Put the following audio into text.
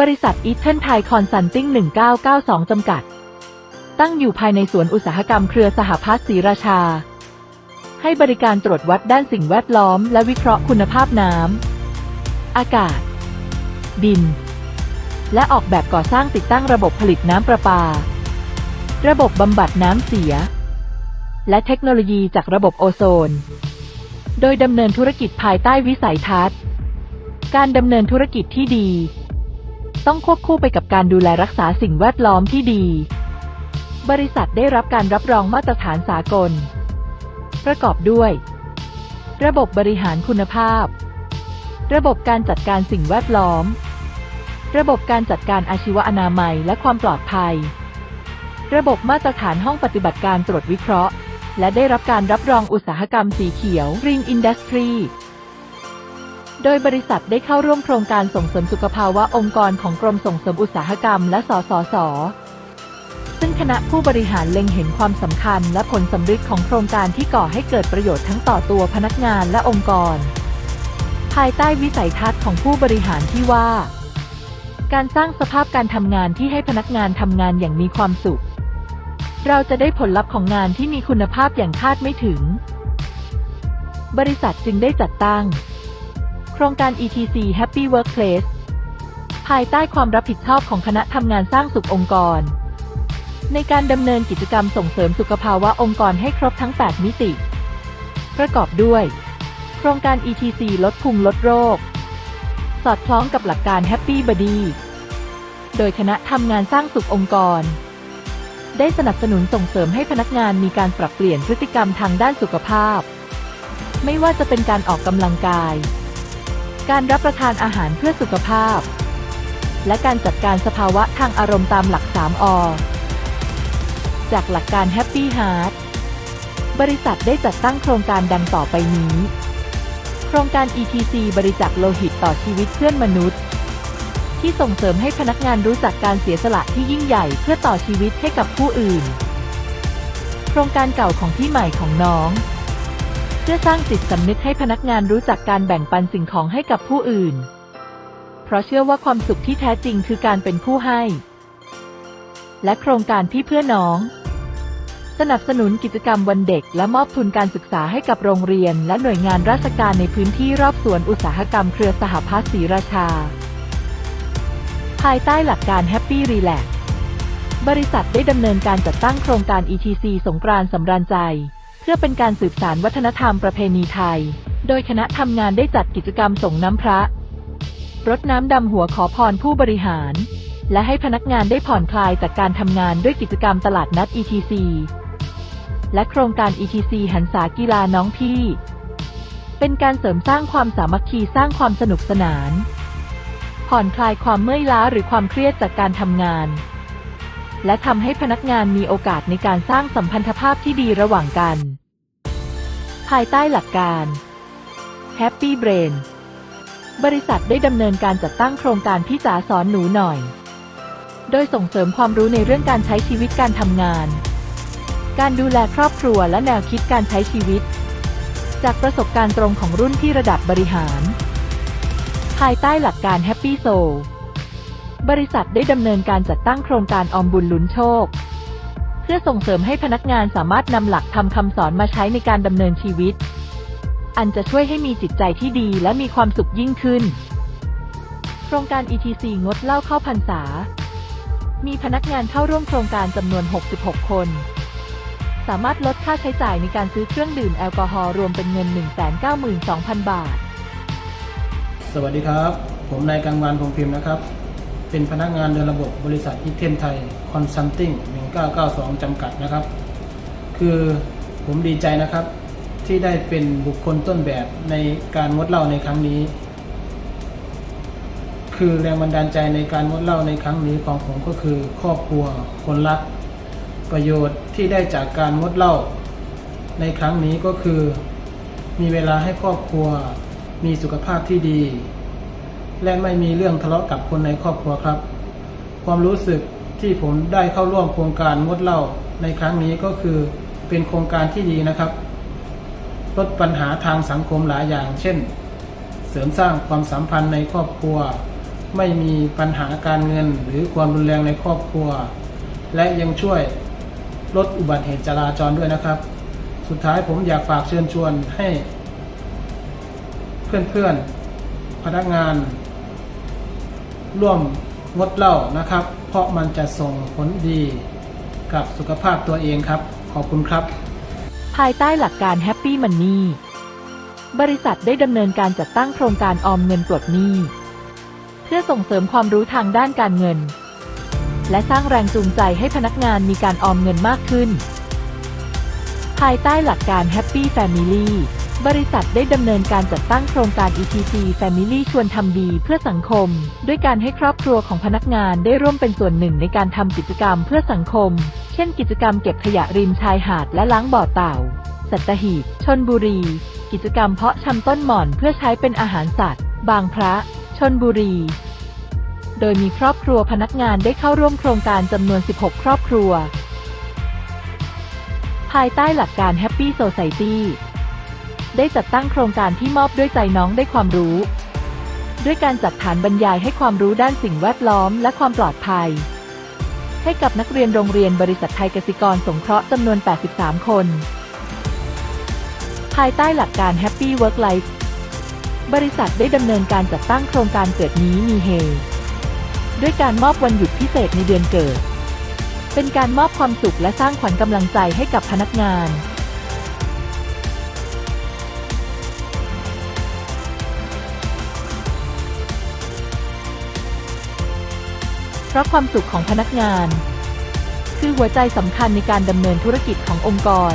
บริษัทอีเทนไทยคอนซัลทิง1992 จำกัด ตั้งอยู่ภายในสวนอุตสาหกรรมเครือสหพัฒน์ศรีราชา ให้บริการตรวจวัดด้านสิ่งแวดล้อม และวิเคราะห์คุณภาพน้ำ อากาศ ดิน และออกแบบก่อสร้างติดตั้งระบบผลิตน้ำประปา ระบบบำบัดน้ำเสีย และเทคโนโลยีจากระบบโอโซน โดยดำเนินธุรกิจภายใต้วิสัยทัศน์ การดำเนินธุรกิจที่ดี ต้องควบคู่ไปกับการดูแลรักษาสิ่งแวดล้อมที่ดี บริษัทได้รับการรับรองมาตรฐานสากล ประกอบด้วย ระบบบริหารคุณภาพ ระบบการจัดการสิ่งแวดล้อม ระบบการจัดการอาชีวอนามัยและความปลอดภัย ระบบมาตรฐานห้องปฏิบัติการตรวจวิเคราะห์ และได้รับการรับรองอุตสาหกรรมสีเขียว Green Industry โดยบริษัทได้เข้าร่วมโครงการส่งเสริมสุขภาวะองค์กรของกรมส่งเสริมอุตสาหกรรมและสสส ซึ่งคณะผู้บริหารเล็งเห็นความสำคัญและผลสำฤทธิ์ของโครงการที่ก่อให้เกิดประโยชน์ทั้งต่อตัวพนักงานและองค์กร ภายใต้วิสัยทัศน์ของผู้บริหารที่ว่า การสร้างสภาพการทำงานที่ให้พนักงานทำงานอย่างมีความสุข เราจะได้ผลลัพธ์ของงานที่มีคุณภาพอย่างคาดไม่ถึง บริษัทจึงได้จัดตั้ง ครงการ ETC Happy Workplace ภายใต้ความรับผิดชอบของคณะทำงานสร้างสุของค์กร ในการดำเนินกิจกรรมส่งเสริมสุขภาวะองค์กรให้ครบทั้ง 8 มิติ ประกอบด้วย โครงการ ETC ลดภูมิลดโรค สอดคล้องกับหลักการ Happy Body โดยคณะทำงานสร้างสุของค์กร ได้สนับสนุนส่งเสริมให้พนักงานมีการปรับเปลี่ยนพฤติกรรมทางด้านสุขภาพ ไม่ว่าจะเป็นการออกกำลังกาย การรับประทานอาหารเพื่อสุขภาพ และการจัดการสภาวะทางอารมณ์ตามหลัก 3 อ จากหลักการ Happy Heart บริษัทได้จัดตั้งโครงการดังต่อไปนี้ โครงการ ETC บริจาคโลหิตต่อชีวิตเพื่อนมนุษย์ ที่ส่งเสริมให้พนักงานรู้จักการเสียสละที่ยิ่งใหญ่เพื่อต่อชีวิตให้กับผู้อื่น โครงการเก่าของพี่ใหม่ของน้อง เพื่อสร้างจิตสำนึกให้พนักงานรู้จักการแบ่งปันสิ่งของให้กับผู้อื่น เพราะเชื่อว่าความสุขที่แท้จริงคือการเป็นผู้ให้ และโครงการพี่เพื่อน้อง สนับสนุนกิจกรรมวันเด็ก และมอบทุนการศึกษาให้กับโรงเรียน และหน่วยงานราชการในพื้นที่รอบสวนอุตสาหกรรมเครือสหพัฒน์ศรีราชา ภายใต้หลักการ Happy Relax บริษัทได้ดำเนินการจัดตั้งโครงการ ETC สงกรานต์สำราญใจ เพื่อเป็นการสืบสานวัฒนธรรมประเพณีไทย โดยคณะทำงานได้จัดกิจกรรมส่งน้ำพระ รดน้ำดำหัวขอพรผู้บริหาร และให้พนักงานได้ผ่อนคลายจากการทำงานด้วยกิจกรรมตลาดนัด ETC และโครงการ ETC หันษากีฬาน้องพี่ เป็นการเสริมสร้างความสามัคคีสร้างความสนุกสนาน ผ่อนคลายความเมื่อยล้าหรือความเครียดจากการทำงาน และทำให้พนักงานมีโอกาสในการสร้างสัมพันธภาพที่ดีระหว่างกัน ภายใต้หลักการ Happy Brain บริษัทได้ดำเนินการจัดตั้งโครงการพี่จ๋าสอนหนูหน่อย โดยส่งเสริมความรู้ในเรื่องการใช้ชีวิตการทำงาน การดูแลครอบครัวและแนวคิดการใช้ชีวิต จากประสบการณ์ตรงของรุ่นที่ระดับบริหาร ภายใต้หลักการ Happy Soul บริษัทได้ดำเนินการจัดตั้งโครงการออมบุญลุ้นโชค เพื่อส่งเสริมให้พนักงานสามารถนำหลักทำคำสอนมาใช้ในการดำเนินชีวิต อันจะช่วยให้มีจิตใจที่ดีและมีความสุขยิ่งขึ้น โครงการ ETC งดเหล้าเข้าพรรษา มีพนักงานเข้าร่วมโครงการจำนวน 66 คน สามารถลดค่าใช้จ่ายในการซื้อเครื่องดื่มแอลกอฮอล์รวมเป็นเงิน 192,000 บาท สวัสดีครับ ผมนายกังวานพงพิมพ์นะครับ เป็นพนักงานเดินระบบบริษัทอิเทนไทยคอนซัลทิง1992 จำกัดนะครับ คือผมดีใจนะครับ ที่ได้เป็นบุคคลต้นแบบในการงดเหล้าในครั้งนี้ คือแรงบันดาลใจในการงดเหล้าในครั้งนี้ของผมก็คือครอบครัวคนรัก ประโยชน์ที่ได้จากการงดเหล้าในครั้งนี้ก็คือ มีเวลาให้ครอบครัว มีสุขภาพที่ดี และไม่มีเรื่องทะเลาะกับคนในครอบครัวครับ ความรู้สึกที่ผมได้เข้าร่วมโครงการงดเหล้าในครั้งนี้ก็คือเป็นโครงการที่ดีนะครับลดปัญหาทางสังคมหลายอย่าง เช่น เสริมสร้างความสัมพันธ์ในครอบครัว ไม่มีปัญหาการเงินหรือความรุนแรงในครอบครัว และยังช่วยลดอุบัติเหตุจราจรด้วยนะครับ สุดท้ายผมอยากฝากเชิญชวนให้ เพื่อนๆพนักงาน ร่วมงดเหล้านะครับ เพราะมันจะส่งผลดีกับสุขภาพตัวเองครับ ขอบคุณครับ ภายใต้หลักการ Happy Money บริษัทได้ดำเนินการจัดตั้งโครงการออมเงินปลดหนี้ เพื่อส่งเสริมความรู้ทางด้านการเงิน และสร้างแรงจูงใจให้พนักงานมีการออมเงินมากขึ้น ภายใต้หลักการ Happy Family บริษัทได้ดำเนินการจัดตั้งโครงการ ETC Family ชวนทำดีเพื่อสังคม ด้วยการให้ครอบครัวของพนักงานได้ร่วมเป็นส่วนหนึ่งในการทำกิจกรรมเพื่อสังคม เช่น กิจกรรมเก็บขยะริมชายหาดและล้างบ่อเต่า สัตหีบ ชนบุรี กิจกรรมเพาะชำต้นหม่อนเพื่อใช้เป็นอาหารสัตว์ บางพระ ชนบุรี โดยมีครอบครัวพนักงานได้เข้าร่วมโครงการจำนวน 16 ครอบครัว ภายใต้หลักการ Happy Society ได้จัดตั้งโครงการที่มอบด้วยใจน้องได้ความรู้ ด้วยการจัดฐานบรรยายให้ความรู้ด้านสิ่งแวดล้อมและความปลอดภัย ให้กับนักเรียนโรงเรียนบริษัทไทยกสิกรสงเคราะห์จำนวน 83 คน ภายใต้หลักการ Happy Work Life บริษัทได้ดำเนินการจัดตั้งโครงการเกิดนี้มีเฮด้วยการมอบวันหยุดพิเศษในเดือนเกิด เป็นการมอบความสุขและสร้างขวัญกำลังใจให้กับพนักงาน เพราะความสุขของพนักงาน คือหัวใจสำคัญในการดำเนินธุรกิจขององค์กร